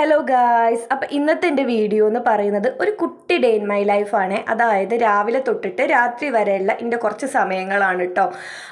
Hello guys അപ്പോൾ ഇന്നത്തെ എന്റെ വീഡിയോ എന്ന് പറയുന്നത് ഒരു കുട്ടി ഡേ ഇൻ മൈ ലൈഫാണ് അതായത് രാവിലെ തൊട്ടിട്ട് രാത്രി വരെയുള്ള എന്റെ കുറച്ച് സമയങ്ങളാണ് കേട്ടോ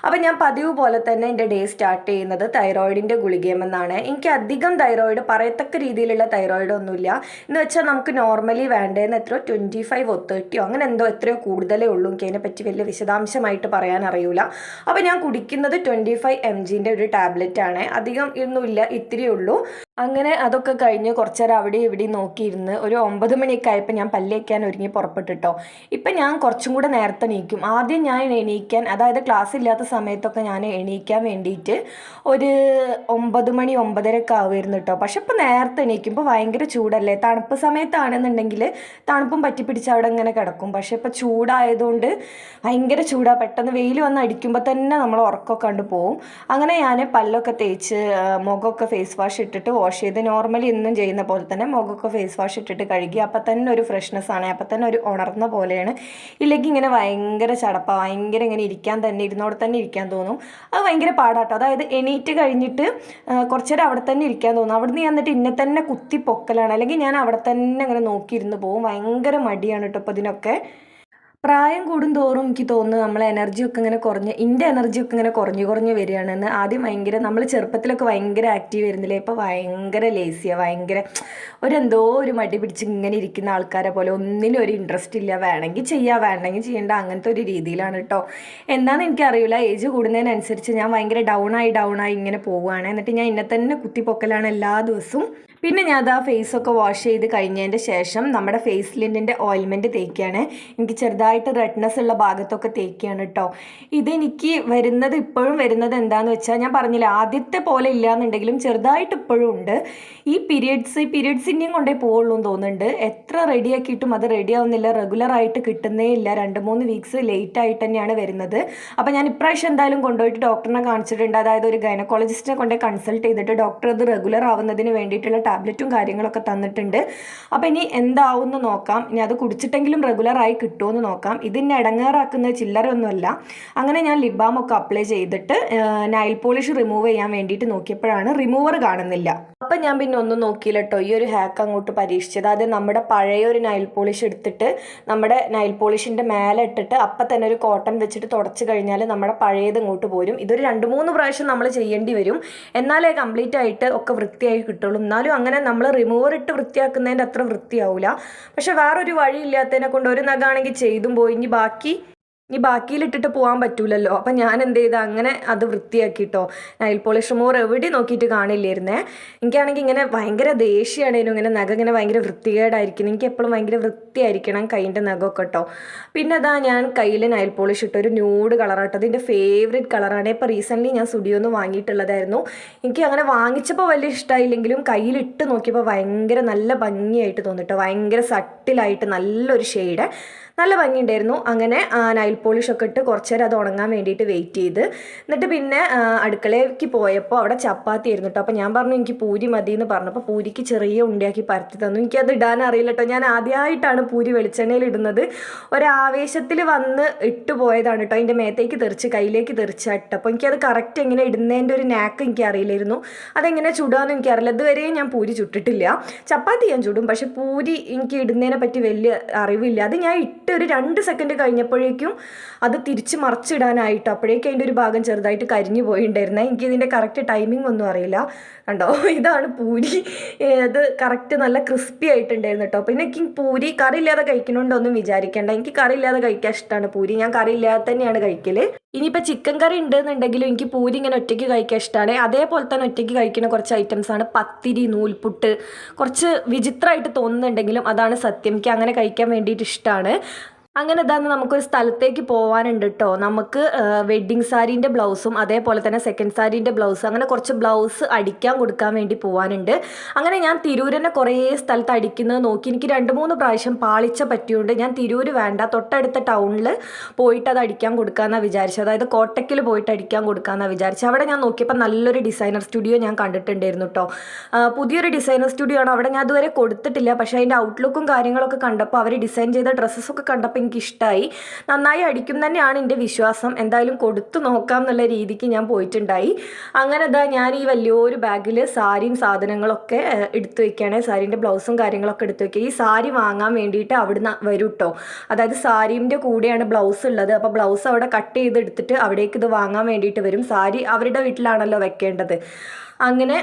അപ്പോൾ ഞാൻ പതിവ് പോലെ തന്നെ എന്റെ ഡേ സ്റ്റാർട്ട് ചെയ്യുന്നത് തൈറോയിഡിന്റെ ഗുളികയമെന്നാണ് എനിക്ക് അധികം തൈറോയിഡ് പറയത്തക്ക രീതിയിലുള്ള തൈറോയിഡ് ഒന്നുമില്ല. എന്ന് വെച്ചാൽ നമുക്ക് നോർമലി വേണ്ടതെന്ന് എത്രയോ ട്വന്റി ഫൈവ് ഒ തേർട്ടിയോ അങ്ങനെ എന്തോ എത്രയോ കൂടുതലേ ഉള്ളൂ. എനിക്ക് അതിനെപ്പറ്റി വലിയ വിശദാംശമായിട്ട് പറയാൻ അറിയില്ല അപ്പോൾ ഞാൻ കുടിക്കുന്നത് ട്വന്റി ഫൈവ് എം ജിന്റെ ഒരു ടാബ്ലറ്റ് ആണ്. അധികം ഒന്നുമില്ല ഇത്തിരി ഉള്ളൂ. അങ്ങനെ അതൊക്കെ കഴിഞ്ഞ് കുറച്ചേരം അവിടെ ഇവിടെ നോക്കിയിരുന്ന് ഒരു ഒമ്പത് മണിയൊക്കെ ആയപ്പോൾ ഞാൻ പല്ലേക്കാൻ ഒരുങ്ങി പുറപ്പെട്ടിട്ടോ. ഇപ്പം ഞാൻ കുറച്ചും കൂടെ നേരത്തെ എണീക്കും. ആദ്യം ഞാൻ എണീക്കാൻ അതായത് ക്ലാസ് ഇല്ലാത്ത സമയത്തൊക്കെ ഞാൻ എണീക്കാൻ വേണ്ടിയിട്ട് ഒരു ഒമ്പത് മണി ഒമ്പതരയൊക്കെ ആവുമായിരുന്നു കേട്ടോ പക്ഷെ ഇപ്പോൾ നേരത്തെ എണീക്കുമ്പോൾ ഭയങ്കര ചൂടല്ലേ? തണുപ്പ് സമയത്താണെന്നുണ്ടെങ്കിൽ തണുപ്പും പറ്റി പിടിച്ച് അവിടെ ഇങ്ങനെ കിടക്കും. പക്ഷെ ഇപ്പോൾ ചൂടായതുകൊണ്ട് ഭയങ്കര ചൂടാണ് പെട്ടെന്ന് വെയിൽ വന്ന് അടിക്കുമ്പോൾ തന്നെ നമ്മൾ ഉറക്കമൊക്കെ കണ്ടു പോവും. അങ്ങനെ ഞാൻ പല്ലൊക്കെ തേച്ച് മുഖമൊക്കെ ഫേസ് വാഷ് ഇട്ടിട്ട് വാഷ് ചെയ്ത് നോർമലി എന്നും ചെയ്യുന്ന പോലെ തന്നെ മുഖമൊക്കെ ഫേസ് വാഷ് ഇട്ടിട്ട് കഴുകി അപ്പം തന്നെ ഒരു ഫ്രഷ്നെസ് ആണ്. അപ്പം തന്നെ ഒരു ഉണർന്ന പോലെയാണ്. ഇല്ലെങ്കിൽ ഇങ്ങനെ ഭയങ്കര ചടപ്പ ഭയങ്കര ഇങ്ങനെ ഇരിക്കാൻ തന്നെ ഇരുന്നോടെ തന്നെ ഇരിക്കാൻ തോന്നും. അത് ഭയങ്കര പാടാട്ടോ. അതായത് എണീറ്റ് കഴിഞ്ഞിട്ട് ആ, കുറച്ച് നേരം അവിടെ തന്നെ ഇരിക്കാൻ തോന്നും. അവിടെ നിന്ന് എന്നിട്ട് ഇന്നെ തന്നെ കുത്തി പൊക്കലാണ്. അല്ലെങ്കിൽ ഞാൻ അവിടെ തന്നെ അങ്ങനെ നോക്കിയിരുന്ന് പോകും ഭയങ്കര മടിയാണ് കേട്ടോ അപ്പോൾ ഇതിനൊക്കെ. പ്രായം കൂടുന്തോറും എനിക്ക് തോന്നുന്നു നമ്മളെ എനർജിയൊക്കെ ഇങ്ങനെ കുറഞ്ഞ് എന്റെ എനർജിയൊക്കെ ഇങ്ങനെ കുറഞ്ഞു കുറഞ്ഞ് വരികയാണെന്ന് ആദ്യം ഭയങ്കര നമ്മൾ ചെറുപ്പത്തിലൊക്കെ ഭയങ്കര ആക്റ്റീവ് ആയിരുന്നില്ലേ? ഇപ്പോൾ ഭയങ്കര ലേസിയാണ് ഭയങ്കര ഒരെന്തോ ഒരു മടി പിടിച്ച് ഇങ്ങനെ ഇരിക്കുന്ന ആൾക്കാരെ പോലെ ഒന്നിനും ഒരു ഇൻട്രസ്റ്റ് ഇല്ല. വേണമെങ്കിൽ ചെയ്യാം വേണമെങ്കിൽ ചെയ്യേണ്ട അങ്ങനത്തെ ഒരു രീതിയിലാണ് കേട്ടോ എന്താണെന്ന് എനിക്കറിയില്ല. ഏജ് കൂടുന്നതിനനുസരിച്ച് ഞാൻ ഭയങ്കര ഡൗൺ ആയി ഡൗൺ ആയി ഇങ്ങനെ പോവുകയാണ്. എന്നിട്ട് ഞാൻ ഇന്നെ തന്നെ കുത്തിപ്പൊക്കലാണ് എല്ലാ ദിവസവും. പിന്നെ ഞാൻ അത് ആ ഫേസൊക്കെ വാഷ് ചെയ്ത് കഴിഞ്ഞതിന്റെ ശേഷം നമ്മുടെ ഫേസ് ലിന്റിന്റെ ഓയിൽമെന്റ് തേക്കുകയാണ് എനിക്ക് ചെറുതായിട്ട് റെഡ്നെസ് ഉള്ള ഭാഗത്തൊക്കെ തേക്കുകയാണ് കേട്ടോ ഇതെനിക്ക് വരുന്നത് ഇപ്പോഴും വരുന്നത് എന്താണെന്ന് വെച്ചാൽ ഞാൻ പറഞ്ഞില്ല ആദ്യത്തെ പോലെ ഇല്ലയെന്നുണ്ടെങ്കിലും ചെറുതായിട്ട് ഇപ്പോഴും ഉണ്ട്. ഈ പീരിയഡ്സ് പീരിയഡ്സിന്റെയും കൊണ്ടേ പോവുള്ളൂ എന്ന് തോന്നുന്നുണ്ട്. എത്ര റെഡിയാക്കിയിട്ടും അത് റെഡി ആവുന്നില്ല. റെഗുലറായിട്ട് കിട്ടുന്നേ ഇല്ല. രണ്ട് മൂന്ന് വീക്സ് ലേറ്റ് ആയിട്ട് തന്നെയാണ് വരുന്നത്. അപ്പോൾ ഞാൻ ഇപ്രാവശ്യം എന്തായാലും കൊണ്ടുപോയിട്ട് ഡോക്ടറിനെ കാണിച്ചിട്ടുണ്ട്. അതായത് ഒരു ഗൈനക്കോളജിസ്റ്റിനെ കൊണ്ടേ കൺസൾട്ട് ചെയ്തിട്ട് ഡോക്ടർ അത് റെഗുലർ ആവുന്നതിന് വേണ്ടിയിട്ടുള്ള ടാബ്ലറ്റും കാര്യങ്ങളൊക്കെ തന്നിട്ടുണ്ട്. അപ്പോൾ ഇനി എന്താവും എന്ന് നോക്കാം. ഇനി അത് കുടിച്ചിട്ടെങ്കിലും റെഗുലറായി കിട്ടുമെന്ന് നോക്കാം. ഇതിനെ ഇടങ്ങേറാക്കുന്ന ചില്ലറൊന്നുമല്ല അങ്ങനെ ഞാൻ ലിബാമൊക്കെ അപ്ലൈ ചെയ്തിട്ട് നൈൽ പോളിഷ് റിമൂവ് ചെയ്യാൻ വേണ്ടിയിട്ട് നോക്കിയപ്പോഴാണ് റിമൂവർ കാണുന്നില്ല. അപ്പം ഞാൻ പിന്നെ ഒന്നും നോക്കിയില്ല കേട്ടോ ഈ ഒരു ഹാക്ക് അങ്ങോട്ട് പരീക്ഷിച്ചത്. അത് നമ്മുടെ പഴയ ഒരു നൈൽ പോളിഷ് എടുത്തിട്ട് നമ്മുടെ നൈൽ പോളിഷിന്റെ മേലെ ഇട്ടിട്ട് അപ്പം തന്നെ ഒരു കോട്ടൺ വെച്ചിട്ട് തുടച്ച് കഴിഞ്ഞാൽ നമ്മുടെ പഴയത് ഇങ്ങോട്ട് പോരും. ഇതൊരു രണ്ട് മൂന്ന് പ്രാവശ്യം നമ്മൾ ചെയ്യേണ്ടി വരും. എന്നാലേ കംപ്ലീറ്റ് ആയിട്ട് ഒക്കെ വൃത്തിയായി കിട്ടുള്ളൂ. എന്നാലും അങ്ങനെ നമ്മൾ റിമൂവർ ഇട്ട് വൃത്തിയാക്കുന്നതിന്റെ അത്ര വൃത്തിയാവില്ല പക്ഷെ വേറൊരു വഴിയില്ലാത്തതിനെ കൊണ്ട് ഒരു നഗാണെങ്കിൽ ചെയ്തും പോയി. ഇനി ബാക്കി ഇനി ബാക്കിയിലിട്ടിട്ട് പോകാൻ പറ്റൂലല്ലോ. അപ്പം ഞാൻ എന്ത് ചെയ്ത് അങ്ങനെ അത് വൃത്തിയാക്കിട്ടോ. നൈൽ പോളിഷ് മോർ എവിടെ നോക്കിയിട്ട് കാണില്ലായിരുന്നേ. എനിക്കാണെങ്കിൽ ഇങ്ങനെ ഭയങ്കര ദേഷ്യമാണേനും ഇങ്ങനെ നഖം ഇങ്ങനെ ഭയങ്കര വൃത്തികേടായിരിക്കണം എനിക്ക് എപ്പോഴും ഭയങ്കര വൃത്തിയായിരിക്കണം കൈന്റെ നഖമൊക്കെ കേട്ടോ പിന്നെ അതാ ഞാൻ കയ്യിൽ നൈൽ പോളിഷ് ഇട്ട ഒരു ന്യൂഡ് കളറാട്ടോ അതിന്റെ ഫേവറേറ്റ് കളറാണ് ഇപ്പോൾ റീസെന്റ്ലി ഞാൻ സ്റ്റുഡിയോന്ന് വാങ്ങിയിട്ടുള്ളതായിരുന്നു. എനിക്ക് അങ്ങനെ വാങ്ങിച്ചപ്പോൾ വലിയ ഇഷ്ടമായില്ലെങ്കിലും കയ്യിലിട്ട് നോക്കിയപ്പോൾ ഭയങ്കര നല്ല ഭംഗിയായിട്ട് തോന്നിട്ടോ. ഭയങ്കര സട്ടിലായിട്ട് നല്ലൊരു ഷെയ്ഡ് നല്ല ഭംഗിയുണ്ടായിരുന്നു. അങ്ങനെ നൈൽ പോളിഷ് ഒക്കെ ഇട്ട് കുറച്ച് നേരം അത് ഉണങ്ങാൻ വേണ്ടിയിട്ട് വെയിറ്റ് ചെയ്ത്. എന്നിട്ട് പിന്നെ അടുക്കളയ്ക്ക് പോയപ്പോൾ അവിടെ ചപ്പാത്തി ആയിരുന്നു കേട്ടോ അപ്പോൾ ഞാൻ പറഞ്ഞു എനിക്ക് പൂരി മതി എന്ന് പറഞ്ഞപ്പോൾ പൂരിക്ക് ചെറിയ ഉണ്ടിയാക്കി പരത്തി തന്നു. എനിക്കത് ഇടാൻ അറിയില്ല കേട്ടോ ഞാൻ ആദ്യമായിട്ടാണ് പൂരി വെളിച്ചെണ്ണയിൽ ഇടുന്നത്. ഒരാവേശത്തിൽ വന്ന് ഇട്ട് പോയതാണ് കേട്ടോ അതിന്റെ മേത്തേക്ക് തെറിച്ച് കയ്യിലേക്ക് തെറിച്ച് അപ്പോൾ എനിക്കത് കറക്റ്റ് എങ്ങനെ ഇടുന്നതിന്റെ ഒരു നാക്ക് എനിക്ക് അറിയില്ലായിരുന്നു. അതെങ്ങനെ ചുടാന്ന് എനിക്കറിയില്ല. ഇതുവരെയും ഞാൻ പൂരി ചുട്ടിട്ടില്ല. ചപ്പാത്തി ഞാൻ ചുടും. പക്ഷെ പൂരി എനിക്ക് ഇടുന്നതിനെ പറ്റി വലിയ അറിവില്ല. അത് ഞാൻ ഇട്ട് ഒരു രണ്ട് സെക്കൻഡ് കഴിഞ്ഞപ്പോഴേക്കും അത് തിരിച്ച് മറിച്ചിടാനായിട്ട് അപ്പോഴേക്കും അതിന്റെ ഒരു ഭാഗം ചെറുതായിട്ട് കരിഞ്ഞു പോയിണ്ടായിരുന്നേ. എനിക്ക് ഇതിന്റെ കറക്റ്റ് ടൈമിംഗ് ഒന്നും അറിയില്ല. കണ്ടോ? ഇതാണ് പൂരി. അത് കറക്റ്റ് നല്ല ക്രിസ്പി ആയിട്ടുണ്ടായിരുന്നു കേട്ടോ. പിന്നെ എനിക്ക് പൂരി കറി ഇല്ലാതെ കഴിക്കണോണ്ടൊന്നും വിചാരിക്കേണ്ട. എനിക്ക് കറി ഇല്ലാതെ കഴിക്കാൻ ഇഷ്ടമാണ് പൂരി. ഞാൻ കറി ഇല്ലാതെ തന്നെയാണ് കഴിക്കൽ. ഇനിയിപ്പോൾ ചിക്കൻ കറി ഉണ്ടെന്നുണ്ടെങ്കിലും എനിക്ക് പൂരി ഇങ്ങനെ ഒറ്റയ്ക്ക് കഴിക്കാൻ ഇഷ്ടമാണ് അതേപോലെ തന്നെ ഒറ്റയ്ക്ക് കഴിക്കുന്ന കുറച്ച് ഐറ്റംസ് ആണ് പത്തിരി നൂൽപുട്ട്. കുറച്ച് വിചിത്രമായിട്ട് തോന്നുന്നുണ്ടെങ്കിലും അതാണ് സത്യം. എനിക്ക് അങ്ങനെ കഴിക്കാൻ വേണ്ടിയിട്ട് ഇഷ്ടമാണ് അങ്ങനെ ഇതാന്ന് നമുക്കൊരു സ്ഥലത്തേക്ക് പോകാനുണ്ട് കേട്ടോ നമുക്ക് വെഡ്ഡിങ് സാരീന്റെ ബ്ലൗസും അതേപോലെ തന്നെ സെക്കൻഡ് സാരീന്റെ ബ്ലൗസും അങ്ങനെ കുറച്ച് ബ്ലൗസ് അടിക്കാൻ കൊടുക്കാൻ വേണ്ടി പോകാനുണ്ട് അങ്ങനെ ഞാൻ തിരൂരിനെ കുറേ സ്ഥലത്ത് അടിക്കുന്നത് നോക്കി. എനിക്ക് രണ്ട് മൂന്ന് പ്രാവശ്യം പാളിച്ച പറ്റിയുണ്ട് ഞാൻ തിരൂര് വേണ്ട തൊട്ടടുത്ത ടൗണിൽ പോയിട്ട് അത് അടിക്കാൻ കൊടുക്കാമെന്നാണ് വിചാരിച്ചത്. അതായത് കോട്ടയ്ക്കിൽ പോയിട്ട് അടിക്കാൻ കൊടുക്കാമെന്നാണ് വിചാരിച്ചത്. അവിടെ ഞാൻ നോക്കിയപ്പോൾ നല്ലൊരു ഡിസൈനർ സ്റ്റുഡിയോ ഞാൻ കണ്ടിട്ടുണ്ടായിരുന്നു കേട്ടോ പുതിയൊരു ഡിസൈനർ സ്റ്റുഡിയോ ആണ്. അവിടെ ഞാൻ അതുവരെ കൊടുത്തിട്ടില്ല. പക്ഷേ അതിന്റെ ഔട്ട്ലുക്കും കാര്യങ്ങളൊക്കെ കണ്ടപ്പോൾ അവർ ഡിസൈൻ ചെയ്ത ഡ്രസ്സസ് ഒക്കെ കണ്ടപ്പോൾ എനിക്ക് ഇഷ്ടമായി നന്നായി അടിക്കും തന്നെയാണ് എന്റെ വിശ്വാസം. എന്തായാലും കൊടുത്തു നോക്കാം എന്നുള്ള രീതിക്ക് ഞാൻ പോയിട്ടുണ്ടായി. അങ്ങനെ ഇതാ ഞാൻ ഈ വലിയൊരു ബാഗിൽ സാരിയും സാധനങ്ങളൊക്കെ എടുത്തു വയ്ക്കുകയാണ് സാരീന്റെ ബ്ലൗസും കാര്യങ്ങളൊക്കെ എടുത്തു വയ്ക്കുക ഈ സാരി വാങ്ങാൻ വേണ്ടിയിട്ട് അവിടുന്ന് വരും കേട്ടോ അതായത് സാരീന്റെ കൂടെയാണ് ബ്ലൗസ് ഉള്ളത്. അപ്പോൾ ബ്ലൗസ് അവിടെ കട്ട് ചെയ്ത് എടുത്തിട്ട് അവിടേക്ക് ഇത് വാങ്ങാൻ വേണ്ടിയിട്ട് വരും. സാരി അവരുടെ വീട്ടിലാണല്ലോ വെക്കേണ്ടത്. അങ്ങനെ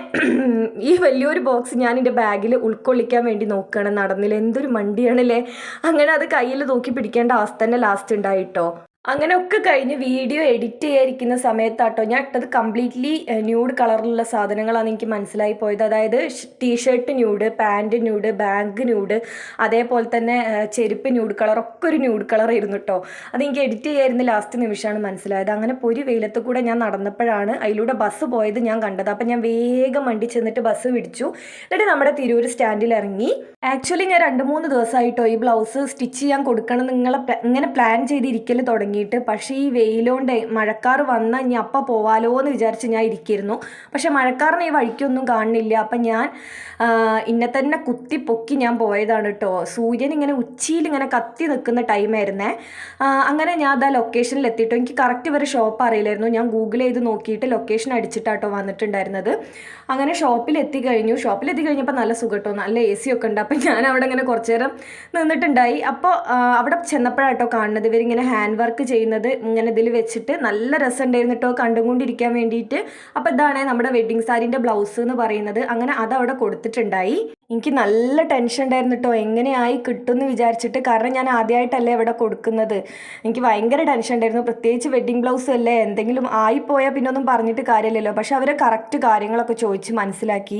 ഈ വലിയൊരു ബോക്സ് ഞാൻ എന്റെ ബാഗിൽ ഉൾക്കൊള്ളിക്കാൻ വേണ്ടി നോക്കുകയാണ് നടന്നില്ല എന്തൊരു മണ്ടിയാണല്ലേ? അങ്ങനെ അത് കയ്യിൽ തൂക്കി പിടിക്കേണ്ട അവസ്ഥ തന്നെ ലാസ്റ്റ് ഉണ്ടായിട്ടോ അങ്ങനെ ഒക്കെ കഴിഞ്ഞ് വീഡിയോ എഡിറ്റ് ചെയ്യാതിരിക്കുന്ന സമയത്താട്ടോ ഞാൻ ഇട്ടത് കംപ്ലീറ്റ്ലി ന്യൂഡ് കളറിലുള്ള സാധനങ്ങളാണ് എനിക്ക് മനസ്സിലായി പോയത്. അതായത് T-shirt nude pant nude bag nude അതേപോലെ തന്നെ ചെരുപ്പ് ന്യൂഡ് കളർ ഒക്കെ ഒരു ന്യൂഡ് കളർ ആയിരുന്നു കേട്ടോ അതെനിക്ക് എഡിറ്റ് ചെയ്യായിരുന്ന ലാസ്റ്റ് നിമിഷമാണ് മനസ്സിലായത്. അങ്ങനെ പൊരി വെയിലത്ത് കൂടെ ഞാൻ നടന്നപ്പോഴാണ് അതിലൂടെ ബസ് പോയത് ഞാൻ കണ്ടത്. അപ്പം ഞാൻ വേഗം വണ്ടി ചെന്നിട്ട് ബസ് പിടിച്ചു. എന്നിട്ട് നമ്മുടെ തിരൂർ സ്റ്റാൻഡിൽ ഇറങ്ങി. ആക്ച്വലി ഞാൻ രണ്ട് മൂന്ന് ദിവസമായിട്ടോ ഈ ബ്ലൗസ് സ്റ്റിച്ച് ചെയ്യാൻ കൊടുക്കണം നിങ്ങളെ ഇങ്ങനെ പ്ലാൻ ചെയ്തിരിക്കൽ തുടങ്ങിയിട്ട്. പക്ഷേ ഈ വെയിലോണ്ട് മഴക്കാർ വന്നാൽ ഇനി അപ്പം പോവാലോ എന്ന് വിചാരിച്ച് ഞാൻ ഇരിക്കുന്നു പക്ഷേ മഴക്കാറിന് ഈ വഴിക്കൊന്നും കാണുന്നില്ല അപ്പം ഞാൻ ഇന്നെ തന്നെ കുത്തി പൊക്കി ഞാൻ പോയതാണ് കേട്ടോ സൂര്യൻ ഇങ്ങനെ ഉച്ചിയിൽ ഇങ്ങനെ കത്തി നിൽക്കുന്ന ടൈമായിരുന്നേ. അങ്ങനെ ഞാൻ അത് ആ ലൊക്കേഷനിൽ എത്തിയിട്ടോ എനിക്ക് കറക്റ്റ് ഇവരെ ഷോപ്പ് അറിയില്ലായിരുന്നു. ഞാൻ ഗൂഗിൾ ചെയ്ത് നോക്കിയിട്ട് ലൊക്കേഷൻ അടിച്ചിട്ടാട്ടോ വന്നിട്ടുണ്ടായിരുന്നത്. അങ്ങനെ ഷോപ്പിൽ എത്തി കഴിഞ്ഞു. ഷോപ്പിൽ എത്തി കഴിഞ്ഞപ്പോൾ നല്ല സുഖട്ടോ. നല്ല എ സി ഒക്കെ ഉണ്ട്. അപ്പം ഞാൻ അവിടെ ഇങ്ങനെ കുറച്ച് നേരം നിന്നിട്ടുണ്ടായി. അപ്പോൾ അവിടെ ചെന്നപ്പോഴാട്ടോ കാണുന്നത്. ഇവരിങ്ങനെ ഹാൻഡ് വർക്ക് ചെയ്യുന്നത് ഇങ്ങനെ ഇതിൽ വെച്ചിട്ട് നല്ല രസമുണ്ടായിരുന്നു കേട്ടോ കണ്ടുകൊണ്ടിരിക്കാൻ വേണ്ടിയിട്ട്. അപ്പോൾ ഇതാണ് നമ്മുടെ വെഡ്ഡിങ് സാരീന്റെ ബ്ലൗസ് എന്ന് പറയുന്നത്. അങ്ങനെ അതവിടെ കൊടുത്തിട്ടുണ്ടായി. എനിക്ക് നല്ല ടെൻഷൻ ഉണ്ടായിരുന്നു കേട്ടോ എങ്ങനെയായി കിട്ടുമെന്ന് വിചാരിച്ചിട്ട്. കാരണം ഞാൻ ആദ്യമായിട്ടല്ലേ ഇവിടെ കൊടുക്കുന്നത്. എനിക്ക് ഭയങ്കര ടെൻഷൻ ഉണ്ടായിരുന്നു. പ്രത്യേകിച്ച് വെഡ്ഡിങ് ബ്ലൗസ് അല്ലേ എന്തെങ്കിലും ആയിപ്പോയാൽ പിന്നെ ഒന്നും പറഞ്ഞിട്ട് കാര്യമില്ലല്ലോ. പക്ഷെ അവരെ കറക്റ്റ് കാര്യങ്ങളൊക്കെ ചോദിച്ച് മനസ്സിലാക്കി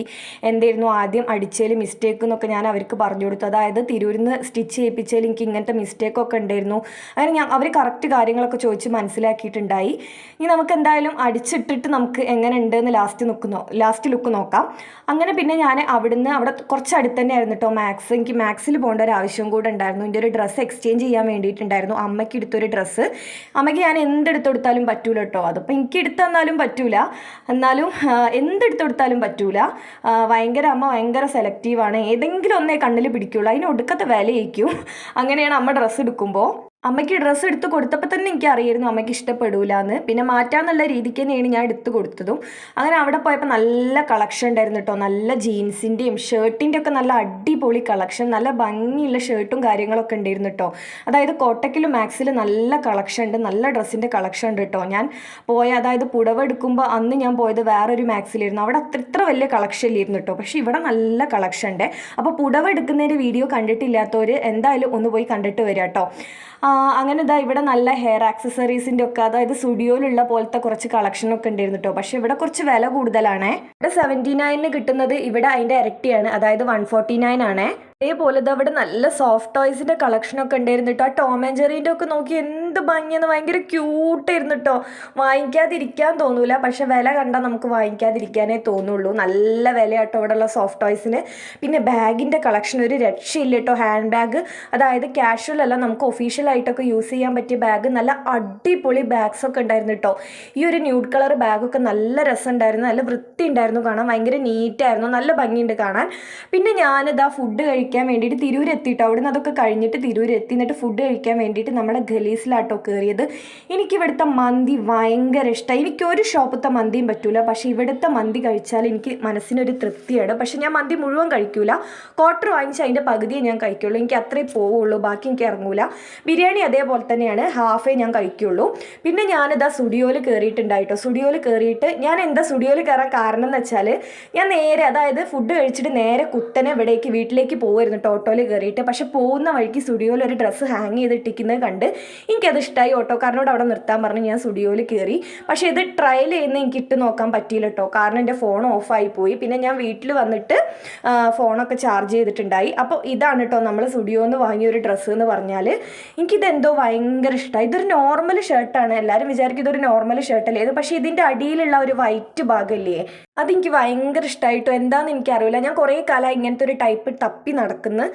എന്തായിരുന്നു ആദ്യം അടിച്ചതിൽ മിസ്റ്റേക്ക് എന്നൊക്കെ ഞാൻ അവർക്ക് പറഞ്ഞു കൊടുത്തു. അതായത് തിരൂരിൽ നിന്ന് സ്റ്റിച്ച് ചെയ്യിപ്പിച്ചതിൽ എനിക്ക് ഇങ്ങനത്തെ മിസ്റ്റേക്കൊക്കെ ഉണ്ടായിരുന്നു. അങ്ങനെ ഞാൻ അവർ കറക്റ്റ് കാര്യങ്ങളൊക്കെ ചോദിച്ച് മനസ്സിലാക്കിയിട്ടുണ്ടായി. ഇനി നമുക്ക് എന്തായാലും അടിച്ചിട്ടിട്ട് നമുക്ക് എങ്ങനെ ഉണ്ടെന്ന് ലാസ്റ്റ് നിൽക്കുന്നോ ലാസ്റ്റ് ലുക്ക് നോക്കാം. അങ്ങനെ പിന്നെ ഞാൻ അവിടുന്ന് അവിടെ കുറച്ച് അടുത്ത് തന്നെ ആയിരുന്നു കേട്ടോ മാക്സ് എനിക്ക് മാക്സിൽ പോകേണ്ട ഒരു ആവശ്യം കൂടെ ഉണ്ടായിരുന്നു. എന്റെ ഒരു ഡ്രസ്സ് എക്സ്ചേഞ്ച് ചെയ്യാൻ വേണ്ടിയിട്ടുണ്ടായിരുന്നു. അമ്മയ്ക്ക് എടുത്തൊരു ഡ്രസ്സ് അമ്മയ്ക്ക് ഞാൻ എന്തെടുത്ത് കൊടുത്താലും പറ്റൂല കേട്ടോ അതിപ്പോൾ എനിക്ക് എടുത്തു തന്നാലും പറ്റൂല. എന്നാലും എന്ത് എന്തെടുത്ത് കൊടുത്താലും പറ്റൂല. ഭയങ്കര അമ്മ ഭയങ്കര സെലക്റ്റീവാണ് ഏതെങ്കിലും ഒന്നേ കണ്ണിൽ പിടിക്കുള്ളൂ. അതിന് ഒടുക്കത്തെ വിലയിക്കും അങ്ങനെയാണ് അമ്മ ഡ്രസ്സ് എടുക്കുമ്പോൾ അമ്മയ്ക്ക് ഡ്രസ്സ് എടുത്ത് കൊടുത്തപ്പോൾ തന്നെ എനിക്ക് അറിയായിരുന്നു അമ്മയ്ക്ക് ഇഷ്ടപ്പെടൂല എന്ന് പിന്നെ മാറ്റാന്നുള്ള രീതിക്ക് തന്നെയാണ് ഞാൻ എടുത്ത് കൊടുത്തതും. അങ്ങനെ അവിടെ പോയപ്പോൾ നല്ല കളക്ഷൻ ഉണ്ടായിരുന്നു കേട്ടോ നല്ല ജീൻസിന്റെയും ഷർട്ടിന്റെ ഒക്കെ നല്ല അടിപൊളി കളക്ഷൻ നല്ല ഭംഗിയുള്ള ഷർട്ടും കാര്യങ്ങളൊക്കെ ഉണ്ടായിരുന്നു കേട്ടോ അതായത് കോട്ടക്കിലും മാക്സിലും നല്ല കളക്ഷൻ ഉണ്ട്. നല്ല ഡ്രസ്സിന്റെ കളക്ഷൻ ഉണ്ട് കേട്ടോ ഞാൻ പോയ അതായത് പുടവ എടുക്കുമ്പോൾ അന്ന് ഞാൻ പോയത് വേറൊരു മാക്സിലായിരുന്നു. അവിടെ അത്ര ഇത്ര വലിയ കളക്ഷൻ ഇല്ലായിരുന്നു കേട്ടോ പക്ഷേ ഇവിടെ നല്ല കളക്ഷൻ ഉണ്ട്. അപ്പോൾ പുടവ എടുക്കുന്നതിന്റെ വീഡിയോ കണ്ടിട്ടില്ലാത്തവർ എന്തായാലും ഒന്ന് പോയി കണ്ടിട്ട് വരാം കേട്ടോ അങ്ങനെ ഇതാ ഇവിടെ നല്ല ഹെയർ ആക്സസറീസിന്റെ ഒക്കെ അതായത് സ്റ്റുഡിയോയിലുള്ള പോലത്തെ കുറച്ച് കളക്ഷനൊക്കെ ഉണ്ടായിരുന്നു കേട്ടോ പക്ഷേ ഇവിടെ കുറച്ച് വില കൂടുതലാണേ. ഇവിടെ സെവന്റി നയനിന് കിട്ടുന്നത് ഇവിടെ അതിന്റെ ഇരട്ടിയാണ് അതായത് വൺ ഫോർട്ടി നയൻ ആണേ. അതേപോലെ ഇത് അവിടെ നല്ല സോഫ്റ്റ് ടോയ്സിന്റെ കളക്ഷനൊക്കെ ഉണ്ടായിരുന്നു കേട്ടോ ആ ടോം ആൻഡ് ജെറീന്റെ ഒക്കെ നോക്കി എന്ത് ഭംഗിയെന്ന്. ഭയങ്കര ക്യൂട്ടായിരുന്നു കേട്ടോ വാങ്ങിക്കാതിരിക്കാൻ തോന്നൂല. പക്ഷെ വില കണ്ടാൽ നമുക്ക് വാങ്ങിക്കാതിരിക്കാനേ തോന്നുള്ളൂ. നല്ല വിലയാട്ടോ ഇവിടെയുള്ള സോഫ്റ്റ് ടോയ്സിന് പിന്നെ ബാഗിന്റെ കളക്ഷൻ ഒരു രക്ഷയില്ല കേട്ടോ ഹാൻഡ് ബാഗ് അതായത് ക്യാഷ്വൽ അല്ല നമുക്ക് ഒഫീഷ്യൽ ആയിട്ടൊക്കെ യൂസ് ചെയ്യാൻ പറ്റിയ ബാഗ് നല്ല അടിപൊളി ബാഗ്സ് ഒക്കെ ഉണ്ടായിരുന്നു കേട്ടോ ഈ ഒരു ന്യൂഡ് കളർ ബാഗൊക്കെ നല്ല രസമുണ്ടായിരുന്നു നല്ല വൃത്തി ഉണ്ടായിരുന്നു കാണാൻ. ഭയങ്കര നീറ്റായിരുന്നു നല്ല ഭംഗിയുണ്ട് കാണാൻ. പിന്നെ ഞാനിതാ ഫുഡ് കഴിക്കാൻ വേണ്ടിയിട്ട് തിരൂർ എത്തിയിട്ടോ അവിടുന്ന് അതൊക്കെ കഴിഞ്ഞിട്ട് തിരൂർ എത്തി. എന്നിട്ട് ഫുഡ് കഴിക്കാൻ വേണ്ടിയിട്ട് നമ്മുടെ ഗലീസിലാട്ടോ കയറിയത് എനിക്ക് ഇവിടുത്തെ മന്തി ഭയങ്കര ഇഷ്ടമായി എനിക്ക് ഒരു ഷോപ്പത്തെ മന്തിയും പറ്റൂല. പക്ഷേ ഇവിടുത്തെ മന്തി കഴിച്ചാൽ എനിക്ക് മനസ്സിനൊരു തൃപ്തിയാണ്. പക്ഷേ ഞാൻ മന്തി മുഴുവൻ കഴിക്കൂല. ക്വാർട്ടർ വാങ്ങിച്ച് അതിന്റെ പകുതിയെ ഞാൻ കഴിക്കുള്ളൂ. എനിക്ക് അത്രേ പോവുള്ളൂ. ബാക്കി എനിക്ക് ഇറങ്ങൂല. ബിരിയാണി അതേപോലെ തന്നെയാണ്. ഹാഫേ ഞാൻ കഴിക്കുള്ളൂ. പിന്നെ ഞാനിതാ സ്റ്റുഡിയോയിൽ കയറിയിട്ടുണ്ടായിട്ടോ സ്റ്റുഡിയോയിൽ കയറിയിട്ട് ഞാൻ എന്താ സ്റ്റുഡിയോയിൽ കയറാൻ കാരണം എന്ന് വെച്ചാൽ ഞാൻ നേരെ അതായത് ഫുഡ് കഴിച്ചിട്ട് നേരെ കുത്തനെ ഇവിടേക്ക് വീട്ടിലേക്ക് പോകുമായിരുന്നു ഓട്ടോയിൽ കയറിയിട്ട്. പക്ഷെ പോകുന്ന വഴിക്ക് സ്റ്റുഡിയോയിൽ ഒരു ഡ്രസ്സ് ഹാങ് ചെയ്തിട്ടിരിക്കുന്നത് കണ്ട് എനിക്കത് ഇഷ്ടമായി ഓട്ടോക്കാരനോട് അവിടെ നിർത്താൻ പറഞ്ഞ് ഞാൻ സ്റ്റുഡിയോയിൽ കയറി. പക്ഷേ ഇത് ട്രയൽ ചെയ്യുന്ന എനിക്ക് ഇട്ട് നോക്കാൻ പറ്റിയില്ല കേട്ടോ കാരണം എന്റെ ഫോൺ ഓഫായി പോയി. പിന്നെ ഞാൻ വീട്ടിൽ വന്നിട്ട് ഫോണൊക്കെ ചാർജ് ചെയ്തിട്ടുണ്ടായി. അപ്പോൾ ഇതാണ് കേട്ടോ നമ്മൾ സ്റ്റുഡിയോയിൽ നിന്ന് വാങ്ങിയ ഒരു ഡ്രസ്സ് എന്ന് പറഞ്ഞാൽ എനിക്കിതെന്തോ ഭയങ്കര ഇഷ്ടമായി ഇതൊരു നോർമൽ ഷർട്ടാണ് എല്ലാവരും വിചാരിക്കും ഇതൊരു നോർമൽ ഷർട്ടല്ലേ ഇത് പക്ഷേ ഇതിന്റെ അടിയിലുള്ള ഒരു വൈറ്റ് ഭാഗമില്ലേ അതെനിക്ക് ഭയങ്കര ഇഷ്ടമായിട്ടോ എന്താണെന്ന് എനിക്കറിയില്ല. ഞാൻ കുറേ കാലം ഇങ്ങനത്തെ ഒരു ടൈപ്പ് തപ്പി നടക്കുന്നു.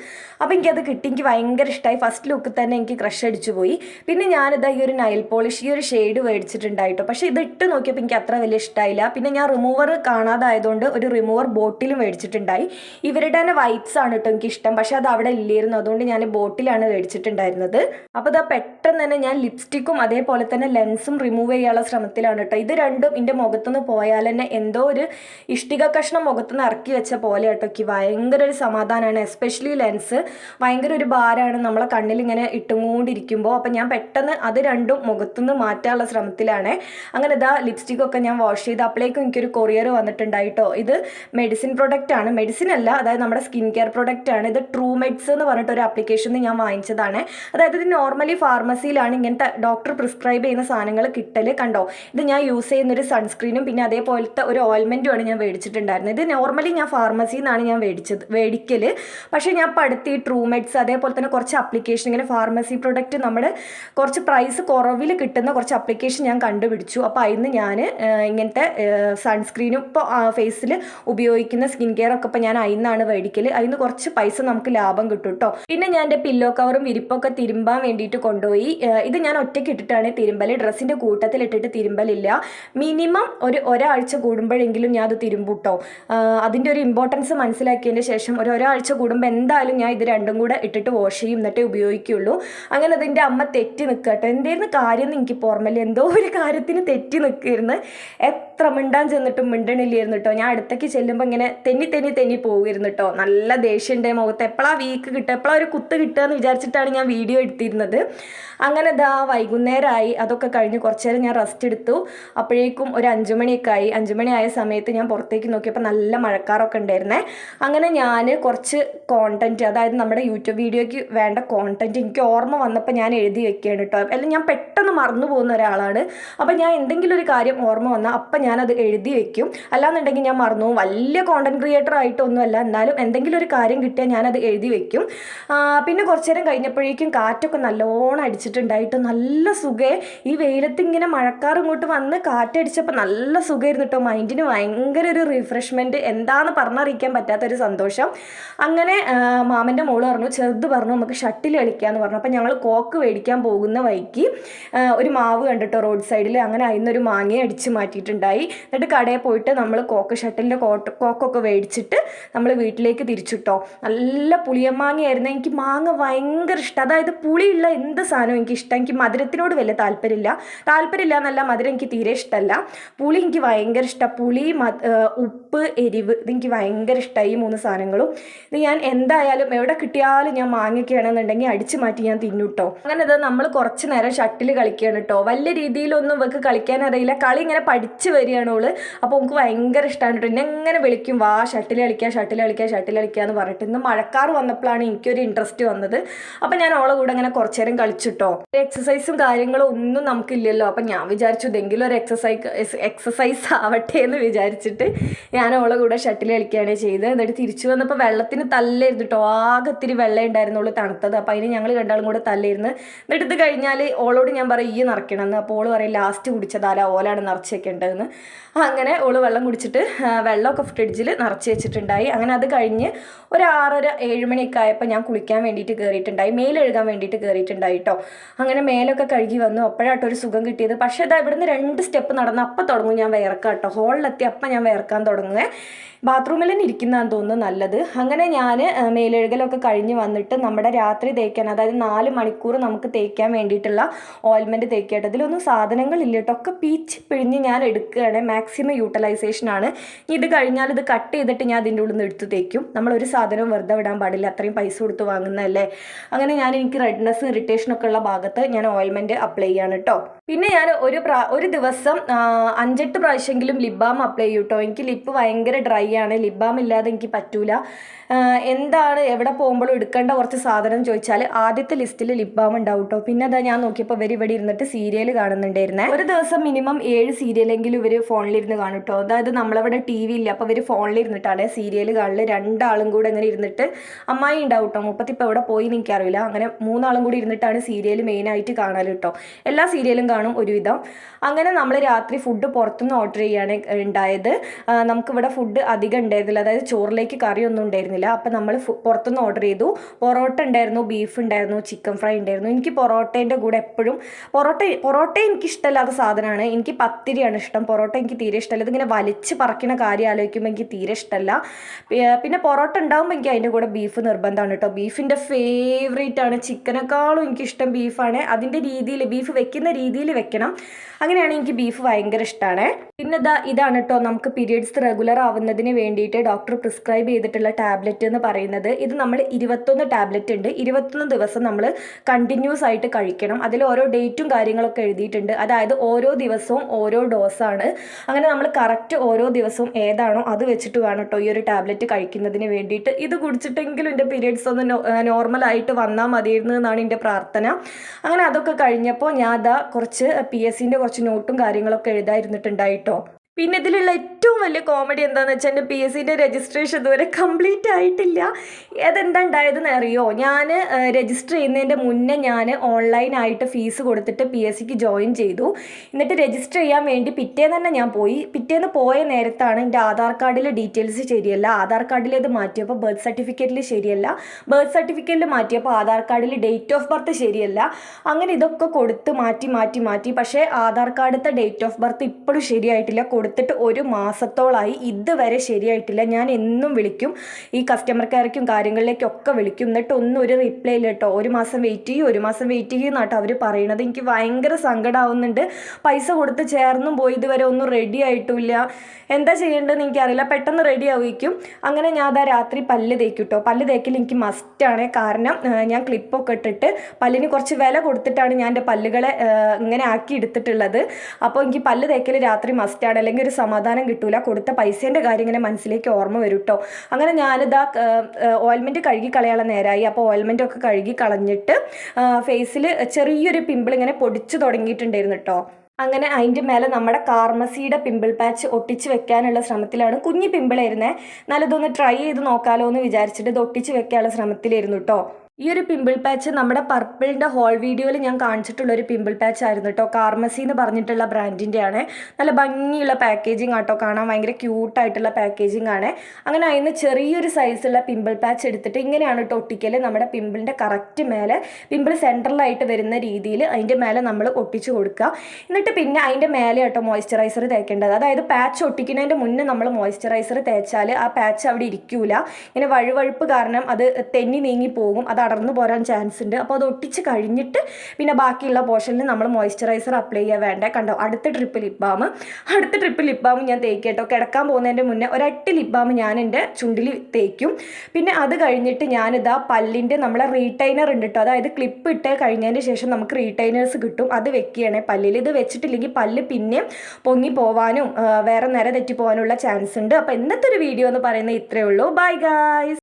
അപ്പോൾ എനിക്കത് കിട്ടി. എനിക്ക് ഭയങ്കര ഇഷ്ടമായി ഫസ്റ്റ് ലുക്ക് തന്നെ എനിക്ക് ക്രഷ് അടിച്ചു പോയി. പിന്നെ ഞാനിതാ ഈ ഒരു നൈൽ പോളിഷ് ഈ ഒരു ഷെയ്ഡ് മേടിച്ചിട്ടുണ്ടായിട്ടോ. പക്ഷേ ഇത് ഇട്ട് നോക്കിയപ്പോൾ എനിക്ക് അത്ര വലിയ ഇഷ്ടമായില്ല പിന്നെ ഞാൻ റിമൂവർ കാണാതായതുകൊണ്ട് ഒരു റിമൂവർ ബോട്ടിലും മേടിച്ചിട്ടുണ്ടായി. ഇവരുടെ തന്നെ വൈറ്റ്സ് ആണ് കേട്ടോ എനിക്ക് ഇഷ്ടം. പക്ഷേ അത് അവിടെ ഇല്ലായിരുന്നു. അതുകൊണ്ട് ഞാൻ ബോട്ടിലാണ് മേടിച്ചിട്ടുണ്ടായിരുന്നത്. അപ്പോൾ ഇതാ പെട്ടെന്ന് തന്നെ ഞാൻ ലിപ്സ്റ്റിക്കും അതേപോലെ തന്നെ ലെൻസും റിമൂവ് ചെയ്യാനുള്ള ശ്രമത്തിലാണ് കേട്ടോ ഇത് രണ്ടും എന്റെ മുഖത്തുനിന്ന് പോയാൽ തന്നെ എന്തോ ഒരു ഇഷ്ടിക കഷ്ണം മുഖത്തുനിന്ന് ഇറക്കി വെച്ച പോലെ കേട്ടോ എനിക്ക് ഭയങ്കര ഒരു സമാധാനമാണ് എസ്പെഷ്യലി ലെൻസ് ഭയങ്കര ഒരു ഭാരമാണ്. നമ്മളെ കണ്ണിൽ ഇങ്ങനെ ഇട്ടുകൊണ്ടിരിക്കുമ്പോൾ അപ്പം ഞാൻ പെട്ടെന്ന് അത് രണ്ടും മുഖത്തുനിന്ന് മാറ്റാനുള്ള ശ്രമത്തിലാണ്. അങ്ങനെ ഇതാ ലിപ്സ്റ്റിക്കൊക്കെ ഞാൻ വാഷ് ചെയ്ത് അപ്പോഴേക്കും എനിക്കൊരു കൊറിയർ വന്നിട്ടുണ്ടായിട്ടോ. ഇത് മെഡിസിൻ പ്രൊഡക്റ്റ് ആണ്. മെഡിസിൻ അല്ല അതായത് നമ്മുടെ സ്കിൻ കെയർ പ്രൊഡക്റ്റ് ആണ്. ഇത് ട്രൂ മെഡ്സ് എന്ന് പറഞ്ഞിട്ട് ഒരു ആപ്ലിക്കേഷൻ ഞാൻ വാങ്ങിച്ചതാണ്. അതായത് ഇത് നോർമലി ഫാർമസിയിലാണ് ഇങ്ങനത്തെ ഡോക്ടർ പ്രിസ്ക്രൈബ് ചെയ്യുന്ന സാധനങ്ങൾ കിട്ടൽ കണ്ടോ? ഇത് ഞാൻ യൂസ് ചെയ്യുന്ന ഒരു സൺസ്ക്രീനും പിന്നെ അതേപോലത്തെ ഒരു ഓയിൽമെന്റുമാണ് ഞാൻ മേടിച്ചിട്ടുണ്ടായിരുന്നത്. ഇത് നോർമലി ഞാൻ ഫാർമസിയിൽ നിന്നാണ് ഞാൻ മേടിച്ചത് മേടിക്കൽ പക്ഷേ ഞാൻ പഠിത്തി അടുത്ത് ഈ ട്രൂ മെഡ്സ് അതേപോലെ തന്നെ കുറച്ച് അപ്ലിക്കേഷൻ ഇങ്ങനെ ഫാർമസി പ്രൊഡക്റ്റ് നമ്മുടെ കുറച്ച് പ്രൈസ് കുറവിൽ കിട്ടുന്ന കുറച്ച് അപ്ലിക്കേഷൻ ഞാൻ കണ്ടുപിടിച്ചു. അപ്പോൾ അതിന് ഞാൻ ഇങ്ങനത്തെ സൺസ്ക്രീനും ഇപ്പോൾ ഫേസിൽ ഉപയോഗിക്കുന്ന സ്കിൻ കെയർ ഒക്കെ ഇപ്പോൾ ഞാൻ അതിൽ നിന്നാണ് മേടിക്കൽ അതിന് കുറച്ച് പൈസ നമുക്ക് ലാഭം കിട്ടും കേട്ടോ പിന്നെ ഞാൻ എന്റെ പില്ലോ കവറും വിരിപ്പൊക്കെ തിരുമ്പാൻ വേണ്ടിയിട്ട് കൊണ്ടുപോയി. ഇത് ഞാൻ ഒറ്റയ്ക്ക് ഇട്ടിട്ടാണ് തിരുമ്പൽ ഡ്രസ്സിന്റെ കൂട്ടത്തിൽ ഇട്ടിട്ട് തിരുമ്പലില്ല. മിനിമം ഒരു ഒരാഴ്ച കൂടുമ്പോഴെങ്കിലും ഞാൻ അത് തിരുമ്പൂട്ടോ അതിന്റെ ഒരു ഇമ്പോർട്ടൻസ് മനസ്സിലാക്കിയതിന്റെ ശേഷം ഒരു ഒരാഴ്ച കൂടുമ്പോൾ എന്തായാലും ഞാൻ ഇത് രണ്ടും കൂടെ ഇട്ടിട്ട് വാഷ് ചെയ്യും എന്നിട്ടേ ഉപയോഗിക്കുകയുള്ളൂ അങ്ങനെ അതിന്റെ അമ്മ തെറ്റി നിൽക്കട്ടെ എന്തായിരുന്നു കാര്യം എന്ന് എനിക്ക് ഓർമ്മയില്ല. എന്തോ ഒരു കാര്യത്തിന് തെറ്റി നിൽക്കുകയായിരുന്നു എത്ര മിണ്ടാൻ ചെന്നിട്ടും മിണ്ടണില്ലായിരുന്നു കേട്ടോ ഞാൻ അടുത്തേക്ക് ചെല്ലുമ്പോൾ ഇങ്ങനെ തെന്നി തെന്നി തെന്നി പോകുമായിരുന്നു കേട്ടോ നല്ല ദേഷ്യന്റെ മുഖത്ത്. എപ്പോഴാ വീക്ക് കിട്ടുക? എപ്പോഴാ ഒരു കുത്ത് കിട്ടുക എന്ന് വിചാരിച്ചിട്ടാണ് ഞാൻ വീഡിയോ എടുത്തിരുന്നത്. അങ്ങനെ ദാ വൈകുന്നേരമായി അതൊക്കെ കഴിഞ്ഞ് കുറച്ച് നേരം ഞാൻ റെസ്റ്റ് എടുത്തു. അപ്പോഴേക്കും ഒരു അഞ്ചുമണിയൊക്കെ ആയി. അഞ്ചു മണി ആയ സമയത്ത് ഞാൻ പുറത്തേക്ക് നോക്കിയപ്പോൾ നല്ല മഴക്കാറൊക്കെ ഉണ്ടായിരുന്നേ അങ്ങനെ ഞാൻ കുറച്ച് കോണ്ടന്റ് അതായത് നമ്മുടെ യൂട്യൂബ് വീഡിയോയ്ക്ക് വേണ്ട കോണ്ടന്റ് എനിക്ക് ഓർമ്മ വന്നപ്പോൾ ഞാൻ എഴുതി വെക്കുകയാണ് കേട്ടോ അല്ലെങ്കിൽ ഞാൻ പെട്ടെന്ന് മറന്നു പോകുന്ന ഒരാളാണ്. അപ്പോൾ ഞാൻ എന്തെങ്കിലും ഒരു കാര്യം ഓർമ്മ വന്നാൽ അപ്പം ഞാനത് എഴുതി വെക്കും. അല്ലാന്നുണ്ടെങ്കിൽ ഞാൻ മറന്നു വലിയ കോണ്ടന്റ് ക്രിയേറ്റർ ആയിട്ടൊന്നുമല്ല. എന്നാലും എന്തെങ്കിലും ഒരു കാര്യം കിട്ടിയാൽ ഞാനത് എഴുതി വെക്കും. പിന്നെ കുറച്ച് നേരം കഴിഞ്ഞപ്പോഴേക്കും കാറ്റൊക്കെ നല്ലോണം അടിച്ചിട്ടുണ്ടായിട്ട് നല്ല സുഖേ. ഈ വെയിലത്ത് ഇങ്ങനെ മഴക്കാർ ഇങ്ങോട്ട് വന്ന് കാറ്റടിച്ചപ്പോൾ നല്ല സുഖമായിരുന്നു കേട്ടോ. മൈൻഡിന് ഭയങ്കര ഒരു റിഫ്രഷ്മെന്റ് എന്താണെന്ന് പറഞ്ഞറിയിക്കാൻ പറ്റാത്തൊരു സന്തോഷം. അങ്ങനെ മാമന്റെ മോൾ പറഞ്ഞു ചെറുത് പറഞ്ഞു നമുക്ക് ഷട്ടിൽ കളിക്കാമെന്ന് പറഞ്ഞു. അപ്പോൾ ഞങ്ങൾ കോക്ക് മേടിക്കാൻ പോകുന്ന വഴിക്ക് ഒരു മാവ് കണ്ടിട്ടോ റോഡ് സൈഡിൽ അങ്ങനെ അതിൽ നിന്നൊരു മാങ്ങയെ അടിച്ച് മാറ്റിയിട്ടുണ്ടായി. എന്നിട്ട് കടയിൽ പോയിട്ട് നമ്മൾ കോക്ക് ഷട്ടിലിന്റെ കോട്ട് കോക്കൊക്കെ മേടിച്ചിട്ട് നമ്മൾ വീട്ടിലേക്ക് തിരിച്ചിട്ടോ. നല്ല പുളിയമാങ്ങയായിരുന്നു എനിക്ക് മാങ്ങ ഭയങ്കര ഇഷ്ടം. അതായത് പുളിയുള്ള എന്ത് സാധനവും എനിക്ക് ഇഷ്ടം എനിക്ക് മധുരത്തിനോട് വലിയ താല്പര്യമില്ല. താല്പര്യമില്ല എന്നല്ല മധുരം എനിക്ക് തീരെ ഇഷ്ടമല്ല. പുളി എനിക്ക് ഭയങ്കര ഇഷ്ടമാണ് പുളി ഉപ്പ് എരിവ് ഇതെനിക്ക് ഭയങ്കര ഇഷ്ടമായി ഈ മൂന്ന് സാധനങ്ങളും. ഇത് ഞാൻ എന്തായാലും എവിടെ കിട്ടിയാലും ഞാൻ മാങ്ങിക്കുകയാണെന്നുണ്ടെങ്കിൽ അടിച്ചു മാറ്റി ഞാൻ തിന്നു കേട്ടോ അങ്ങനെ അത് നമ്മൾ കുറച്ച് നേരം ഷട്ടിൽ കളിക്കുകയാണ് കേട്ടോ വലിയ രീതിയിലൊന്നും ഇവക്ക് കളിക്കാൻ അറിയില്ല. കളി ഇങ്ങനെ പഠിച്ച് വരികയാണ് ഓൾ. അപ്പോൾ നമുക്ക് ഭയങ്കര ഇഷ്ടമാണ് കേട്ടോ. എന്നെ എങ്ങനെ വിളിക്കും? വാ ഷട്ടിൽ കളിക്കുക ഷട്ടിൽ കളിക്കുക ഷട്ടിൽ കളിക്കുക എന്ന് പറഞ്ഞിട്ട് ഇന്ന് മഴക്കാർ വന്നപ്പോഴാണ് എനിക്കൊരു ഇൻട്രസ്റ്റ് വന്നത്. അപ്പോൾ ഞാൻ ഓളെ കൂടെ അങ്ങനെ കുറച്ച് നേരം കളിച്ചിട്ടോ എക്സസൈസും കാര്യങ്ങളും ഒന്നും നമുക്കില്ലല്ലോ. അപ്പം ഞാൻ വിചാരിച്ചു ഇതെങ്കിലും ഒരു എക്സസൈസ് എക്സസൈസ് ആവട്ടെ എന്ന് വിചാരിച്ചിട്ട് ഞാൻ ഓളെ കൂടെ ഷട്ടിൽ കളിക്കുകയാണ് ചെയ്തത്. എന്നിട്ട് തിരിച്ചു വന്നപ്പോൾ വെള്ളത്തിന് തല്ലായിരുന്നു ആകെ ഇത്തിരി വെള്ളം ഉണ്ടായിരുന്നുള്ളൂ തണുത്തത്. അപ്പോൾ അതിന് ഞങ്ങൾ രണ്ടാളും കൂടെ തല്ലായിരുന്നു. എന്നിട്ട് ഇത് കഴിഞ്ഞാൽ ഓളോട് ഞാൻ പറയും ഈ നിറയ്ക്കണമെന്ന് അപ്പോൾ ഓൾ പറയും ലാസ്റ്റ് കുടിച്ചതാല ഓലാണ് നിറച്ച് വെക്കേണ്ടതെന്ന് അങ്ങനെ ഓൾ വെള്ളം കുടിച്ചിട്ട് വെള്ളമൊക്കെ ഫ്രിഡ്ജിൽ നിറച്ച് വെച്ചിട്ടുണ്ടായി. അങ്ങനെ അത് കഴിഞ്ഞ് ഒരു ആറര ഏഴ് മണിയൊക്കെ ആയപ്പോൾ ഞാൻ കുളിക്കാൻ വേണ്ടിയിട്ട് കയറിയിട്ടുണ്ടായി മേലെഴുകാൻ വേണ്ടിയിട്ട് കയറിയിട്ടുണ്ടായി കേട്ടോ അങ്ങനെ മേലൊക്കെ കഴുകി വന്നു. അപ്പോഴാട്ടോ ഒരു സുഖം കിട്ടിയത്. പക്ഷേ ഇതാ ഇവിടുന്ന് രണ്ട് സ്റ്റെപ്പ് നടന്ന് അപ്പം തുടങ്ങും ഞാൻ വിയർക്കാം കേട്ടോ ഹോളിലെത്തി അപ്പം ഞാൻ വിയർക്കാൻ തുടങ്ങുക ബാത്റൂമിൽ തന്നെ ഇരിക്കുന്നതാണ് തോന്നുന്നു നല്ലത്. അങ്ങനെ ഞാൻ മേലെഴുകലൊക്കെ കഴിഞ്ഞ് വന്നിട്ട് നമ്മുടെ രാത്രി തേക്കാൻ അതായത് നാല് മണിക്കൂർ നമുക്ക് തേക്കാൻ വേണ്ടിയിട്ടുള്ള ഓയിൽമെന്റ് തേക്കിയിട്ട് ഇതിലൊന്നും സാധനങ്ങളില്ല കേട്ടോ ഒക്കെ പീച്ച് പിഴിഞ്ഞ് ഞാൻ എടുക്കുകയാണ്. മാക്സിമം യൂട്ടിലൈസേഷൻ ആണ് ഇത് കഴിഞ്ഞാൽ ഇത് കട്ട് ചെയ്തിട്ട് ഞാൻ അതിന്റെ ഉള്ളിൽ നിന്ന് എടുത്ത് തേക്കും. നമ്മളൊരു സാധനവും വെറുതെ വിടാൻ പാടില്ല. അത്രയും പൈസ കൊടുത്ത് വാങ്ങുന്നതല്ലേ? അങ്ങനെ ഞാൻ എനിക്ക് റെഡ്നെസ് ഇറിറ്റേഷനൊക്കെ ഉള്ള ഭാഗത്ത് ഞാൻ ഓയിൽമെന്റ് അപ്ലൈ ചെയ്യാണ് കേട്ടോ പിന്നെ ഞാൻ ഒരു പ്രാ ഒരു ദിവസം അഞ്ചെട്ട് പ്രാവശ്യമെങ്കിലും ലിപ് ബാം അപ്ലൈ ചെയ്യും കേട്ടോ എനിക്ക് ലിപ്പ് ഭയങ്കര ഡ്രൈ ആണ്. ലിപ് ബാം ഇല്ലാതെ എനിക്ക് പറ്റൂല. എന്താണ് എവിടെ പോകുമ്പോഴും എടുക്കേണ്ട കുറച്ച് സാധനം ചോദിച്ചാൽ ആദ്യത്തെ ലിസ്റ്റിൽ ലിപ് ബാം ഉണ്ടാവും കേട്ടോ പിന്നെ അതാ ഞാൻ നോക്കിയപ്പോൾ ഇവർ ഇവിടെ ഇരുന്നിട്ട് സീരിയൽ കാണുന്നുണ്ടായിരുന്നേ. ഒരു ദിവസം മിനിമം ഏഴ് സീരിയലെങ്കിലും ഇവർ ഫോണിലിരുന്ന് കാണും കേട്ടോ അതായത് നമ്മളവിടെ ടി വി ഇല്ല അപ്പോൾ ഇവർ ഫോണിലിരുന്നിട്ടാണ് സീരിയൽ കാണൽ. രണ്ടാളും കൂടെ അങ്ങനെ ഇരുന്നിട്ട് അമ്മായി ഉണ്ടാവും കേട്ടോ മുപ്പത്തിപ്പോൾ എവിടെ പോയി എനിക്കറിയില്ല. അങ്ങനെ മൂന്നാളും കൂടി ഇരുന്നിട്ടാണ് സീരിയൽ മെയിനായിട്ട് കാണൽ കേട്ടോ എല്ലാ സീരിയലും കാണും ഒരുവിധം. അങ്ങനെ നമ്മൾ രാത്രി ഫുഡ് പുറത്തുനിന്ന് ഓർഡർ ചെയ്യാണ് ഉണ്ടായത് നമുക്കിവിടെ ഫുഡ് അധികം ഉണ്ടായിരുന്നില്ല അതായത് ചോറിലേക്ക് കറിയൊന്നും ഉണ്ടായിരുന്നില്ല അപ്പം നമ്മൾ പുറത്തുനിന്ന് ഓർഡർ ചെയ്തു. പൊറോട്ട ഉണ്ടായിരുന്നു ബീഫ് ഉണ്ടായിരുന്നു ചിക്കൻ ഫ്രൈ ഉണ്ടായിരുന്നു എനിക്ക് പൊറോട്ടേന്റെ കൂടെ എപ്പോഴും പൊറോട്ട പൊറോട്ട എനിക്ക് ഇഷ്ടമല്ലാത്ത സാധനമാണ് എനിക്ക് പത്തിരിയാണ് ഇഷ്ടം. പൊറോട്ട എനിക്ക് തീരെ ഇഷ്ടമല്ല ഇതിങ്ങനെ വലിച്ച് പറക്കുന്ന കാര്യം ആലോചിക്കുമ്പോൾ എനിക്ക് തീരെ ഇഷ്ടമല്ല പിന്നെ പൊറോട്ട ഉണ്ടാകുമ്പോൾ എനിക്ക് അതിന്റെ കൂടെ ബീഫ് നിർബന്ധമാണ് കേട്ടോ. ബീഫിന്റെ ഫേവറേറ്റ് ആണ്. ചിക്കനേക്കാളും എനിക്കിഷ്ടം ബീഫാണ് അതിന്റെ രീതിയിൽ ബീഫ് വെക്കുന്ന രീതിയിൽ വെക്കണം. അങ്ങനെയാണ് എനിക്ക് ബീഫ് ഭയങ്കര ഇഷ്ടമാണ് പിന്നെ ഇതാ ഇതാണ് കേട്ടോ നമുക്ക് പീരിയഡ്സ് റെഗുലർ ആവുന്നതിന് വേണ്ടിയിട്ട് ഡോക്ടർ പ്രിസ്ക്രൈബ് ചെയ്തിട്ടുള്ള ടാബ്ലറ്റ് എന്ന് പറയുന്നത്. ഇത് നമ്മൾ ഇരുപത്തൊന്ന് ടാബ്ലറ്റ് ഉണ്ട്. ഇരുപത്തൊന്ന് ദിവസം നമ്മൾ കണ്ടിന്യൂസ് ആയിട്ട് കഴിക്കണം. അതിൽ ഓരോ ഡേറ്റും കാര്യങ്ങളൊക്കെ എഴുതിയിട്ടുണ്ട്. അതായത് ഓരോ ദിവസവും ഓരോ ഡോസാണ് അങ്ങനെ നമ്മൾ കറക്റ്റ് ഓരോ ദിവസവും ഏതാണോ അത് വെച്ചിട്ട് വേണം കേട്ടോ ഈ ഒരു ടാബ്ലറ്റ് കഴിക്കുന്നതിന് വേണ്ടിയിട്ട്. ഇത് കുടിച്ചിട്ടെങ്കിലും എന്റെ പീരിയഡ്സ് ഒന്ന് നോർമൽ ആയിട്ട് വന്നാൽ മതിയായിരുന്നു എന്നാണ് എന്റെ പ്രാർത്ഥന. അങ്ങനെ അതൊക്കെ കഴിഞ്ഞപ്പോൾ ഞാൻ അതാ കുറച്ച് പി എസ് സിന്റെ നോട്ടും കാര്യങ്ങളൊക്കെ എഴുതാതിരുന്നിട്ടുണ്ടായിട്ടോ പിന്നെ ഇതിലുള്ള ഏറ്റവും വലിയ കോമഡി എന്താണെന്ന് വെച്ചാൽ എന്റെ പി എസ് സിന്റെ രജിസ്ട്രേഷൻ ഇതുവരെ കംപ്ലീറ്റ് ആയിട്ടില്ല. അതെന്താ ഉണ്ടായതെന്ന് അറിയോ? ഞാൻ രജിസ്റ്റർ ചെയ്യുന്നതിന്റെ മുന്നേ ഞാൻ ഓൺലൈനായിട്ട് ഫീസ് കൊടുത്തിട്ട് പി എസ് സിക്ക് ജോയിൻ ചെയ്തു. എന്നിട്ട് രജിസ്റ്റർ ചെയ്യാൻ വേണ്ടി പിറ്റേന്ന് തന്നെ ഞാൻ പോയി. പിറ്റേന്ന് പോയ നേരത്താണ് എന്റെ ആധാർ കാർഡിലെ ഡീറ്റെയിൽസ് ശരിയല്ല. ആധാർ കാർഡിലേത് മാറ്റിയപ്പോൾ ബർത്ത് സർട്ടിഫിക്കറ്റിൽ ശരിയല്ല. ബർത്ത് സർട്ടിഫിക്കറ്റിൽ മാറ്റിയപ്പോൾ ആധാർ കാർഡിൽ ഡേറ്റ് ഓഫ് ബർത്ത് ശരിയല്ല. അങ്ങനെ ഇതൊക്കെ കൊടുത്ത് മാറ്റി മാറ്റി മാറ്റി. പക്ഷേ ആധാർ കാർഡിലത്തെ ഡേറ്റ് ഓഫ് ബർത്ത് ഇപ്പോഴും ശരിയായിട്ടില്ല. കൊടുത്തിട്ട് ഒരു മാസത്തോളായി ഇതുവരെ ശരിയായിട്ടില്ല. ഞാൻ എന്നും വിളിക്കും. ഈ കസ്റ്റമർ കെയർക്കും കാര്യങ്ങളിലേക്കും ഒക്കെ വിളിക്കും. എന്നിട്ട് ഒന്നും ഒരു റിപ്ലൈ ഇല്ല കേട്ടോ. ഒരു മാസം വെയിറ്റ് ചെയ്യും ഒരു മാസം വെയിറ്റ് ചെയ്യും എന്നാട്ടോ അവർ പറയണത്. എനിക്ക് ഭയങ്കര സങ്കടമാവുന്നുണ്ട് പൈസ കൊടുത്ത് ചേർന്നും പോയി ഇതുവരെ ഒന്നും റെഡി ആയിട്ടുമില്ല എന്താ ചെയ്യേണ്ടതെന്ന് എനിക്കറിയില്ല. പെട്ടെന്ന് റെഡി ആവുകയും. അങ്ങനെ ഞാൻ അതാ രാത്രി പല്ല് തേക്കും കേട്ടോ. പല്ല് തേക്കൽ എനിക്ക് മസ്റ്റാണ് കാരണം ഞാൻ ക്ലിപ്പൊക്കെ ഇട്ടിട്ട് പല്ലിന് കുറച്ച് വില കൊടുത്തിട്ടാണ് ഞാൻ എന്റെ പല്ലുകളെ ഇങ്ങനെ ആക്കി എടുത്തിട്ടുള്ളത്. അപ്പോൾ എനിക്ക് പല്ല് തേക്കൽ രാത്രി മസ്റ്റാണ് അല്ലെങ്കിൽ ഒരു സമാധാനം കിട്ടൂല കൊടുത്ത പൈസേന്റെ കാര്യം ഇങ്ങനെ മനസ്സിലേക്ക് ഓർമ്മ വരും കേട്ടോ അങ്ങനെ ഞാനിതാ ഓയിൽമെന്റ് കഴുകി കളയാനുള്ള നേരമായി അപ്പോൾ ഓയിൽമെന്റ് ഒക്കെ കഴുകി കളഞ്ഞിട്ട് ഫേസിൽ ചെറിയൊരു പിമ്പിൾ ഇങ്ങനെ പൊടിച്ചു തുടങ്ങിയിട്ടുണ്ടായിരുന്നു കേട്ടോ അങ്ങനെ അതിന്റെ മേലെ നമ്മുടെ കാർമസിയുടെ പിമ്പിൾ പാച്ച് ഒട്ടിച്ച് വെക്കാനുള്ള ശ്രമത്തിലാണ് കുഞ്ഞി പിമ്പിളായിരുന്നേ നല്ലതൊന്ന് ട്രൈ ചെയ്ത് നോക്കാമല്ലോ എന്ന് വിചാരിച്ചിട്ട് ഇത് ഒട്ടിച്ച് വെക്കാനുള്ള ശ്രമത്തിലായിരുന്നു കേട്ടോ ഈ ഒരു പിമ്പിൾ പാച്ച് നമ്മുടെ പർപ്പിളിന്റെ ഹോൾ വീഡിയോയിൽ ഞാൻ കാണിച്ചിട്ടുള്ള ഒരു പിമ്പിൾ പാച്ച് ആയിരുന്നു കേട്ടോ കാർമസി എന്ന് പറഞ്ഞിട്ടുള്ള ബ്രാൻഡിന്റെ ആണ് നല്ല ഭംഗിയുള്ള പാക്കേജിങ് ആട്ടോ. കാണാൻ ഭയങ്കര ക്യൂട്ടായിട്ടുള്ള പാക്കേജിങ് ആണ്. അങ്ങനെ അതിന് ചെറിയൊരു സൈസുള്ള പിമ്പിൾ പാച്ച് എടുത്തിട്ട് ഇങ്ങനെയാണ് കേട്ടോ ഒട്ടിക്കൽ നമ്മുടെ പിമ്പിളിന്റെ കറക്റ്റ് മേലെ പിമ്പിൾ സെൻട്രലായിട്ട് വരുന്ന രീതിയിൽ അതിന്റെ മേലെ നമ്മൾ ഒട്ടിച്ചു കൊടുക്കുക എന്നിട്ട് പിന്നെ അതിന്റെ മേലെ കേട്ടോ മോയ്സ്ചറൈസർ തേക്കേണ്ടത്. അതായത് പാച്ച് ഒട്ടിക്കുന്നതിന്റെ മുന്നേ നമ്മൾ മോയ്സ്ചറൈസർ തേച്ചാൽ ആ പാച്ച് അവിടെ ഇരിക്കൂല. ഇങ്ങനെ വഴുവഴുപ്പ് കാരണം അത് തെന്നി നീങ്ങി പോകും. അത് അടർന്നു പോരാൻ ചാൻസ് ഉണ്ട്. അപ്പോൾ അത് ഒട്ടിച്ച് കഴിഞ്ഞിട്ട് പിന്നെ ബാക്കിയുള്ള പോർഷനിൽ നമ്മൾ മോയ്സ്ചറൈസർ അപ്ലൈ ചെയ്യാൻ വേണ്ട. കണ്ടോ? അടുത്ത ട്രിപ്പ് ലിപ് ബാം അടുത്ത ട്രിപ്പ് ലിപ് ബാം ഞാൻ തേക്കും കേട്ടോ. കിടക്കാൻ പോകുന്നതിന്റെ മുന്നേ ഒരട്ട് ലിപ് ബാം ഞാൻ എന്റെ ചുണ്ടിൽ തേക്കും. പിന്നെ അത് കഴിഞ്ഞിട്ട് ഞാനിതാ പല്ലിന്റെ നമ്മളെ റീടൈനർ ഉണ്ട് കേട്ടോ. അതായത് ക്ലിപ്പ് ഇട്ട് കഴിഞ്ഞതിന് ശേഷം നമുക്ക് റീടൈനേഴ്സ് കിട്ടും. അത് വെക്കുകയാണെ പല്ലിൽ ഇത് വെച്ചിട്ടില്ലെങ്കിൽ പല്ല് പിന്നെ പൊങ്ങി പോവാനും വേറെ നേരെ തെറ്റി പോകാനുള്ള ചാൻസ് ഉണ്ട്. അപ്പോൾ ഇന്നത്തെ ഒരു വീഡിയോ എന്ന് പറയുന്നത് ഇത്രയേ ഉള്ളൂ. Bye guys